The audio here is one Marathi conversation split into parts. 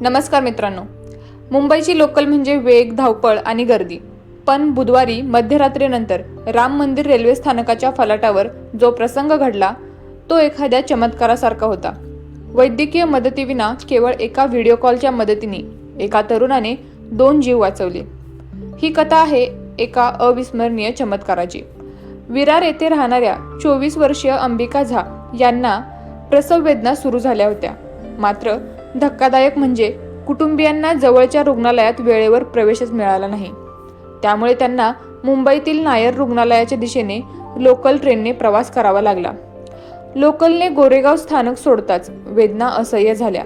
नमस्कार मित्रांनो. मुंबईची लोकल म्हणजे वेग धावपळ आणि गर्दी. पण बुधवारी मध्यरात्रीनंतर राम मंदिर रेल्वे स्थानकाच्या फलाटावर जो प्रसंग घडला तो एखाद्या चमत्कारासारखा होता. वैद्यकीय मदतीविना केवळ एका व्हिडिओ कॉलच्या मदतीने एका तरुणाने दोन जीव वाचवले. ही कथा आहे एका अविस्मरणीय चमत्काराची. विरार येथे राहणाऱ्या चोवीस वर्षीय अंबिका झा यांना प्रसव वेदना सुरू झाल्या होत्या. मात्र धक्कादायक म्हणजे कुटुंबियांना जवळच्या रुग्णालयात वेळेवर प्रवेशच मिळाला नाही. त्यामुळे त्यांना मुंबईतील नायर रुग्णालयाच्या दिशेने लोकल ट्रेनने प्रवास करावा लागला. लोकलने गोरेगाव स्थानक सोडताच वेदना असह्य झाल्या.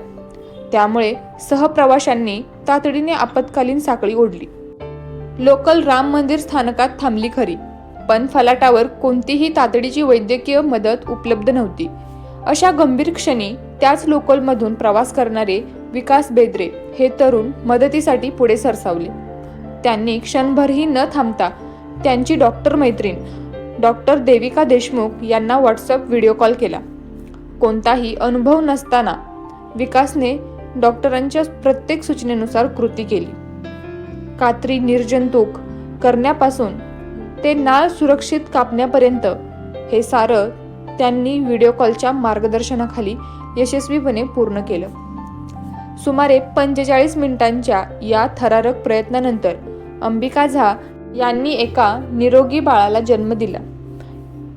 त्यामुळे सहप्रवाशांनी तातडीने आपत्कालीन साखळी ओढली. लोकल राम मंदिर स्थानकात थांबली खरी पण फलाटावर कोणतीही तातडीची वैद्यकीय मदत उपलब्ध नव्हती. अशा गंभीर क्षणी त्याच लोकलमधून प्रवास करणारे विकास बेद्रे हे तरुण मदतीसाठी पुढे सरसावले. त्यांनी क्षणभरही न थांबता त्यांची डॉक्टर मैत्रीण डॉक्टर देविका देशमुख यांना व्हॉट्सअप व्हिडिओ कॉल केला. कोणताही अनुभव नसताना विकासने डॉक्टरांच्या प्रत्येक सूचनेनुसार कृती केली. कात्री निर्जंतुक करण्यापासून ते नाळ सुरक्षित कापण्यापर्यंत हे सारं त्यांनी व्हिडिओ कॉलच्या मार्गदर्शनाखाली यशस्वीपणे पूर्ण केलं. सुमारे पंचेचाळीस मिनिटांच्या या थरारक प्रयत्नानंतर अंबिका झा यांनी एका निरोगी बाळाला जन्म दिला.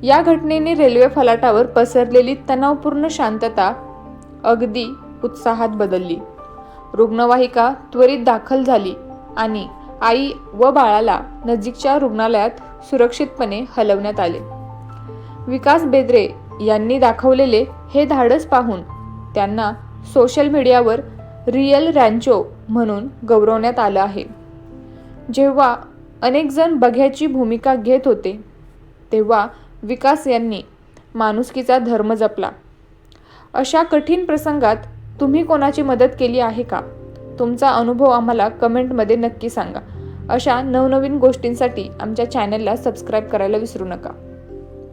या घटनेने रेल्वे फलाटावर पसरलेली तणावपूर्ण शांतता अगदी उत्साहात बदलली. रुग्णवाहिका त्वरित दाखल झाली आणि आई व बाळाला नजीकच्या रुग्णालयात सुरक्षितपणे हलवण्यात आले. विकास बेद्रे यांनी दाखवलेले हे धाडस पाहून त्यांना सोशल मीडियावर रियल रँचो म्हणून गौरवण्यात आलं आहे. जेव्हा अनेकजण बघ्याची भूमिका घेत होते तेव्हा विकास यांनी माणुसकीचा धर्म जपला. अशा कठीण प्रसंगात तुम्ही कोणाची मदत केली आहे का? तुमचा अनुभव आम्हाला कमेंटमध्ये नक्की सांगा. अशा नवनवीन गोष्टींसाठी आमच्या चॅनलला सबस्क्राईब करायला विसरू नका.